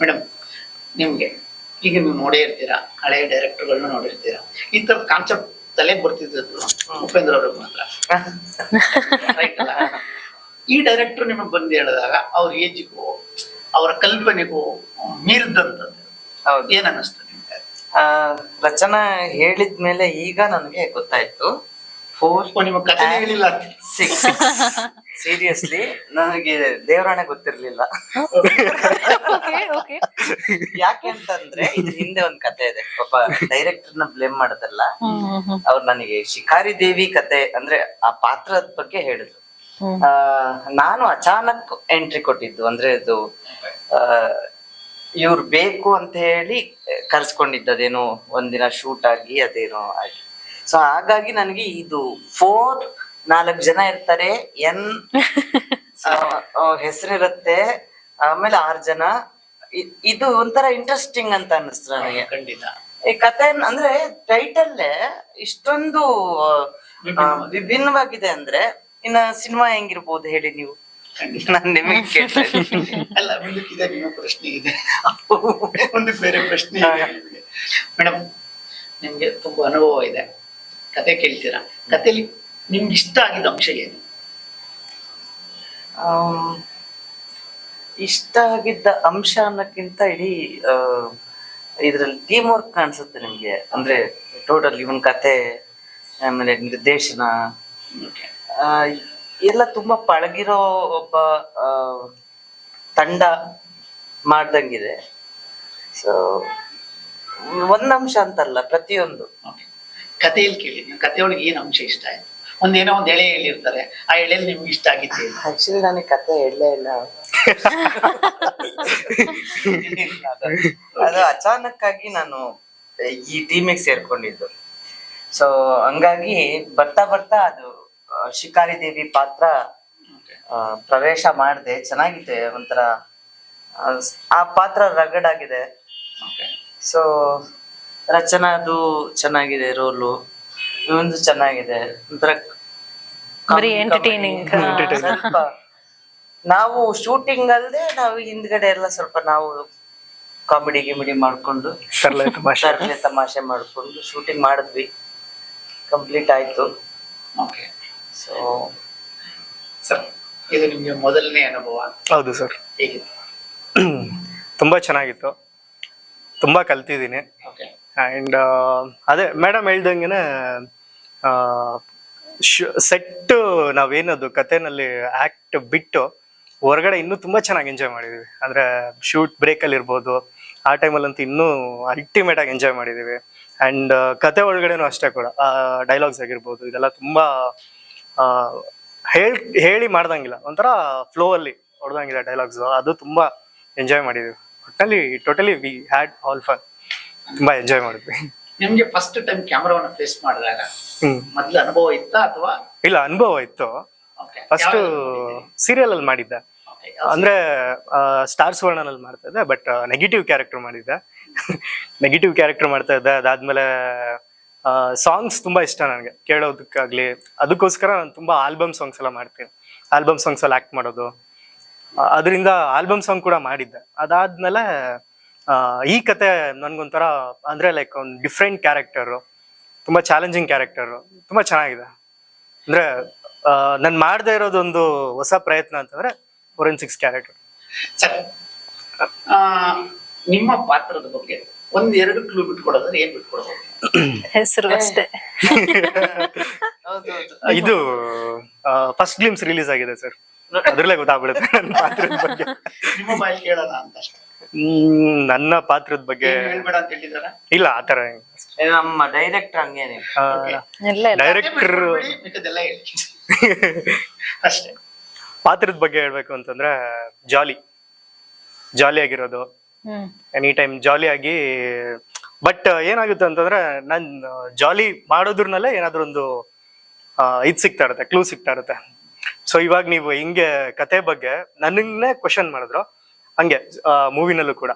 Madam ನಿಮಗೆ ಈಗ ನೀವು ನೋಡೇ ಇರ್ತೀರಾ ಹಳೆ ಡೈರೆಕ್ಟರ್ಗಳನ್ನ ನೋಡಿರ್ತೀರಾ ಈ ಥರದ ಕಾನ್ಸೆಪ್ಟ್ ತಲೆಗೆ ಬರ್ತಿದ್ದದ್ದು ಉಪೇಂದ್ರ ಅವ್ರಿಗೆ ಮಾತ್ರ? ಈ ಡೈರೆಕ್ಟರ್ ನಿಮಗೆ ಬಂದು ಹೇಳಿದಾಗ ಅವ್ರ ಏಜಿಗೂ ಅವರ ಕಲ್ಪನೆಗೂ ಮೀರಿದಂಥದ್ದು ಹೌದು. ಏನ್ ಅನ್ನಿಸ್ತು ನಿಮ್ಗೆ? ಆ, ರಚನಾ ಹೇಳಿದ್ಮೇಲೆ ಈಗ ನನಗೆ ಗೊತ್ತಾಯ್ತು. ಫೋರ್ ನಿಮಗೆ ಕಥೆ ಹೇಳಿಲ್ಲ. ಸಿಕ್ಸ್ ಸೀರಿಯಸ್ಲಿ ನನಗೆ ದೇವರಾಣೆ ಗೊತ್ತಿರ್ಲಿಲ್ಲ. ಓಕೆ ಓಕೆ ಯಾಕೆ ಅಂತಂದ್ರೆ ಇದ್ರ ಹಿಂದೆ ಒಂದ್ ಕತೆ ಇದೆ. ಪಾಪ ಡೈರೆಕ್ಟರ್ನ ಬ್ಲೇಮ್ ಮಾಡೋದಲ್ಲ. ಅವ್ರು ನನಗೆ ಶಿಕಾರಿ ದೇವಿ ಕತೆ ಅಂದ್ರೆ ಆ ಪಾತ್ರದ ಬಗ್ಗೆ ಹೇಳಿದ್ರು. ಆ, ನಾನು ಅಚಾನಕ್ ಎಂಟ್ರಿ ಕೊಟ್ಟಿದ್ದು. ಅಂದ್ರೆ ಇದು ಇವ್ರು ಬೇಕು ಅಂತ ಹೇಳಿ ಕರ್ಸ್ಕೊಂಡಿದ್ದದೇನೋ ಒಂದಿನ ಶೂಟ್ ಆಗಿ ಅದೇನೋ ಆಗಿ. ಸೊ ಹಾಗಾಗಿ ನನಗೆ ಇದು ಫೋರ್ ನಾಲ್ಕು ಜನ ಇರ್ತಾರೆ. ಎನ್ ಹೆಸರಿರುತ್ತೆ. ಆಮೇಲೆ ಆರ್ ಜನ. ಇದು ಒಂಥರ ಇಂಟ್ರೆಸ್ಟಿಂಗ್ ಅಂತ ಅನ್ನಿಸ್ತು ನನಗೆ. ಖಂಡಿತ. ಈ ಕತೆ ಅಂದ್ರೆ ಟೈಟಲ್ ಇಷ್ಟೊಂದು ವಿಭಿನ್ನವಾಗಿದೆ. ಅಂದ್ರೆ ಇನ್ನ ಸಿನಿಮಾ ಹೆಂಗಿರ್ಬೋದು ಹೇಳಿ ನೀವು? ನಾನ್ ನಿಮಗೆ. ಅಲ್ಲ ನಿಮ್ಮ ಪ್ರಶ್ನೆ ಇದೆ. ಒಂದು ಬೇರೆ ಪ್ರಶ್ನೆ ಇದೆ. ಮೇಡಮ್ ನಿಮ್ಗೆ ತುಂಬಾ ಅನುಭವ ಇದೆ. ಕತೆ ಕೇಳ್ತೀರಾ? ಕಥೆಲಿ ನಿಮ್ಗೆ ಇಷ್ಟ ಆಗಿದ್ದ ಅಂಶ ಏನು? ಇಷ್ಟ ಆಗಿದ್ದ ಅಂಶ ಅನ್ನಕ್ಕಿಂತ ಇಡೀ ಇದರಲ್ಲಿ ಟೀಮ್ ವರ್ಕ್ ಕಾಣಿಸುತ್ತೆ ನಿಮಗೆ. ಅಂದ್ರೆ ಟೋಟಲ್ ಇವನ್ ಕತೆ ಆಮೇಲೆ ನಿರ್ದೇಶನ ಆ, ಎಲ್ಲ ತುಂಬಾ ಪಳಗಿರೋ ಒಬ್ಬ ತಂಡ ಮಾಡ್ದಂಗಿದೆ. ಸೊ ಒಂದ್ ಅಂಶ ಅಂತಲ್ಲ ಪ್ರತಿಯೊಂದು. ಕಥೆಯಲ್ಲಿ ಕೇಳಿ ಕಥೆಯೊಳಗೆ ಏನು ಅಂಶ ಇಷ್ಟ ಆಯ್ತು? ಒಂದೇನೋ ಒಂದು ಎಳೆ ಹೇಳಿರ್ತಾರೆ ಆ ಎಳೆಯಲ್ಲಿ ನಿಮ್ಗೆ ಇಷ್ಟ ಆಗಿತ್ತು? ಆಕ್ಚುಲಿ ನನಗೆ ಕತೆ ಹೇಳಲೇ ಇಲ್ಲ ಅದು ಅಚಾನಕ್ ಆಗಿ ನಾನು ಈ ಟೀಮಿಗೆ ಸೇರ್ಕೊಂಡಿದ್ದು. ಸೊ ಹಂಗಾಗಿ ಬರ್ತಾ ಬರ್ತಾ ಅದು ಶಿಕಾರಿ ದೇವಿ ಪಾತ್ರ ಪ್ರವೇಶ ಮಾಡಿದೆ. ಚೆನ್ನಾಗಿದೆ ಒಂಥರ ಆ, ಪಾತ್ರ ರಗಡ್ ಆಗಿದೆ ಸೊ ರಚನಾ ಅದು ಚೆನ್ನಾಗಿದೆ ರೋಲು. ಇವಂದು ಚೆನ್ನಾಗಿದೆ. ಒಂಥರ ಬರೀ ಸ್ವಲ್ಪ ನಾವು ಶೂಟಿಂಗ್ ಅಲ್ಲದೆ ನಾವು ಹಿಂದ್ಗಡೆ ಎಲ್ಲ ಸ್ವಲ್ಪ ನಾವು ಕಾಮಿಡಿ ಗಿಮಿಡಿ ಮಾಡ್ಕೊಂಡು ತಮಾಷೆ. ತಮಾಷೆ ಮಾಡ್ಕೊಂಡು ಶೂಟಿಂಗ್ ಮಾಡಿದ್ವಿ. ಕಂಪ್ಲೀಟ್ ಆಯ್ತು. ಓಕೆ ಸೊ ಸರ್ ಇದು ನಿಮ್ಗೆ ಮೊದಲನೇ ಅನುಭವ. ಹೌದು ಸರ್. ಹೇಗಿದೆ? ತುಂಬ ಚೆನ್ನಾಗಿತ್ತು. ತುಂಬ ಕಲ್ತಿದ್ದೀನಿ. ಓಕೆ ಆ್ಯಂಡ್ ಅದೇ ಮೇಡಮ್ ಹೇಳ್ದಂಗೆ ಸೆಟ್ ನಾವೇನದು ಕಥೆನಲ್ಲಿ ಆಕ್ಟ್ ಬಿಟ್ಟು ಹೊರಗಡೆ ಇನ್ನೂ ತುಂಬಾ ಚೆನ್ನಾಗಿ ಎಂಜಾಯ್ ಮಾಡಿದ್ವಿ. ಅಂದ್ರೆ ಶೂಟ್ ಬ್ರೇಕಲ್ಲಿ ಇರ್ಬೋದು, ಆ ಟೈಮಲ್ಲಂತೂ ಇನ್ನೂ ಅಲ್ಟಿಮೇಟ್ ಆಗಿ ಎಂಜಾಯ್ ಮಾಡಿದ್ದೀವಿ ಅಂಡ್ ಕತೆ ಒಳಗಡೆನೂ ಅಷ್ಟೇ ಕೂಡ ಡೈಲಾಗ್ಸ್ ಆಗಿರ್ಬೋದು, ಇದೆಲ್ಲ ತುಂಬಾ ಹೇಳ್, ಹೇಳಿ ಮಾಡ್ದಂಗಿಲ್ಲ. ಒಂಥರ ಫ್ಲೋ ಅಲ್ಲಿ ಹೊಡೆದಂಗಿದೆ ಡೈಲಾಗ್ಸ್ ಅದು ತುಂಬಾ ಎಂಜಾಯ್ ಮಾಡಿದ್ದೀವಿ ಒಟ್ಟಲ್ಲಿ totally we had all fun ತುಂಬಾ ಎಂಜಾಯ್ ಮಾಡಿದ್ವಿ. ನಿಮ್ಗೆ ಫಸ್ಟ್ ಟೈಮ್ ಕ್ಯಾಮ್ರಾವನ್ನ ಫೇಸ್ ಮಾಡಿದಾಗ ಮೊದ್ಲು ಅನುಭವ ಇತ್ತಾ ಅಥವಾ? ಇಲ್ಲ ಅನುಭವ ಇತ್ತು. ಫಸ್ಟ್ ಸೀರಿಯಲ್ ಅಲ್ಲಿ ಮಾಡಿದ್ದೆ. ಅಂದ್ರೆ ಸ್ಟಾರ್ ಸುವರ್ಣನಲ್ಲಿ ಮಾಡ್ತಾ ಇದ್ದೆ ಬಟ್ ನೆಗೆಟಿವ್ ಕ್ಯಾರೆಕ್ಟರ್ ಮಾಡಿದ್ದೆ. ನೆಗೆಟಿವ್ ಕ್ಯಾರೆಕ್ಟರ್ ಮಾಡ್ತಾ ಇದ್ದೆ ಅದಾದ್ಮೇಲೆ ಸಾಂಗ್ಸ್ ತುಂಬಾ ಇಷ್ಟ ನನಗೆ. ಕೇಳೋದಕ್ಕಾಗ್ಲಿ ಅದಕ್ಕೋಸ್ಕರ ನಾನು ತುಂಬಾ ಆಲ್ಬಮ್ ಸಾಂಗ್ಸ್ ಎಲ್ಲ ಮಾಡ್ತೀನಿ. ಆಲ್ಬಮ್ ಸಾಂಗ್ಸ್ ಅಲ್ಲಿ ಆಕ್ಟ್ ಮಾಡೋದು. ಅದರಿಂದ ಆಲ್ಬಮ್ ಸಾಂಗ್ ಕೂಡ ಮಾಡಿದ್ದೆ. ಅದಾದ್ಮೇಲೆ ಈ ಕತೆ ನನ್ಗೊಂಥರ ಅಂದ್ರೆ ಲೈಕ್ ಒಂದು ಡಿಫ್ರೆಂಟ್ ಕ್ಯಾರೆಕ್ಟರ್ ತುಂಬಾ ಚಾಲೆಂಜಿಂಗ್ ಕ್ಯಾರೆಕ್ಟರ್ ತುಂಬಾ ಚೆನ್ನಾಗಿದೆ. ಅಂದ್ರೆ ನಾನು ಮಾಡದೇ ಇರೋದೊಂದು ಹೊಸ ಪ್ರಯತ್ನ ಅಂತಂದ್ರೆ ಫೋರೆನ್ಸಿಕ್ಸ್ ಕ್ಯಾರೆಕ್ಟರ್ ಸರ್ ನಿಮ್ಮ ಪಾತ್ರದ ಬಗ್ಗೆ ಒಂದ್ ಎರಡು ಕ್ಲೂ ಬಿಟ್ಕೊಡೋದ್ರೆ ಏನ್ ಬಿಟ್ಕೊಡ್ಬೋದು? ಹೆಸರು ಅಷ್ಟೇ. ಇದು ಫಸ್ಟ್ ಗ್ಲಿಮ್ಸ್ ರಿಲೀಸ್ ಆಗಿದೆ ಸರ್. ಅದ್ರಲ್ಲೇ ಗೊತ್ತಾಗ್ಬಿಡುತ್ತೆ ನನ್ನ ಪಾತ್ರದ ಬಗ್ಗೆ. ನಿಮ್ಮ ಬಾಯಿ ಕೇಳೋಣ ಅಂತ ನನ್ನ ಪಾತ್ರದ ಬಗ್ಗೆ ಏನ್ ಹೇಳ್ಬೇಡ ಅಂತ ಹೇಳಿದಾರ? ಇಲ್ಲ ಆತರ ನಮ್ಮ ಡೈರೆಕ್ಟರ್ ಹಂಗೇನೆ. Okay. ಇಲ್ಲ ಡೈರೆಕ್ಟರ್ ಮಿಕ್ಕದೆಲ್ಲ ಹೇಳಿ. ಅಷ್ಟೇ. ಪಾತ್ರದ ಬಗ್ಗೆ ಹೇಳ್ಬೇಕು ಅಂತಂದ್ರೆ ಜಾಲಿ. ಜಾಲಿ ಆಗಿರೋದು. ಹ್ಮ್. ಎನಿ ಟೈಮ್ ಜಾಲಿ ಆಗಿ ಬಟ್ ಏನಾಗುತ್ತೆ ಅಂತಂದ್ರೆ ನನ್ ಜಾಲಿ ಮಾಡೋದ್ರನಲ್ಲೇ ಏನಾದ್ರೂ ಒಂದು ಇದು ಇದ್ ಸಿಗ್ತಾ ಇರುತ್ತೆ ಕ್ಲೂ ಸಿಗ್ತಾ ಇರುತ್ತೆ. ಸೊ ಇವಾಗ ನೀವು ಹಿಂಗೆ ಕತೆ ಬಗ್ಗೆ ನನ್ನೇ ಕ್ವಶನ್ ಮಾಡಿದ್ರು. ಹಂಗೆ ಮೂವಿನಲ್ಲೂ ಕೂಡ.